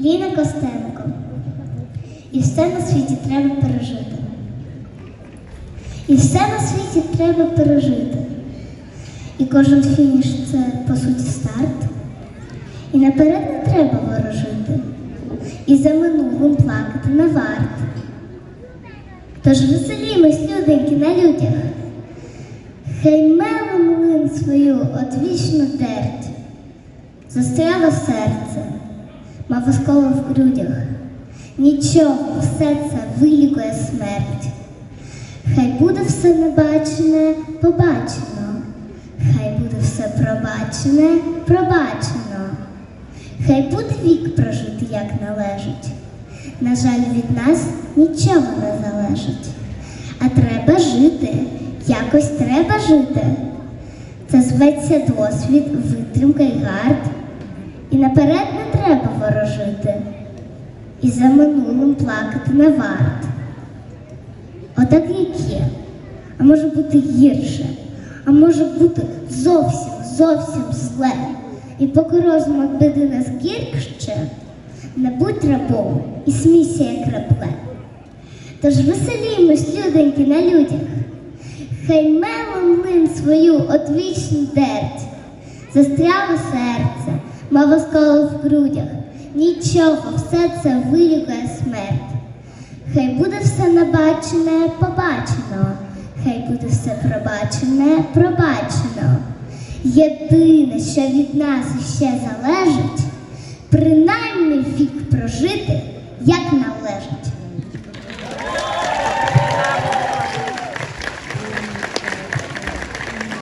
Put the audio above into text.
Ліна Костенко. І все на світі треба пережити. І все на світі треба пережити. І кожен фініш це по суті старт. І наперед не треба ворожити. І за минулим плакати не варт. Тож веселімось, люденьки, на людях. Хай мело млин свою одвічну терть. Застряло серце, мав осколо в грудях. Нічого, все це вилікує смерть. Хай буде все небачене, побачено. Хай буде все пробачене, пробачено. Хай буде вік прожити, як належить. На жаль, від нас нічого не залежить. А треба жити, якось треба жити. Це зветься досвід, витримка й гард. І наперед не треба ворожити. І за минулим плакати не варт. Отак як є. А може бути гірше, а може бути зовсім, зовсім зле. І поки розум від біди нас гіркще, не будь рабом і смійся, як рабле. Тож веселімось, люденьки, на людях. Хай мелом млин свою одвічну дерть. Застряло серце, мав осколо в грудях. Нічого, все це вилікує смерть. Хай буде все набачене, побачено, хай буде все пробачене, пробачено. Єдине, що від нас іще залежить, принаймні вік прожити, як належить.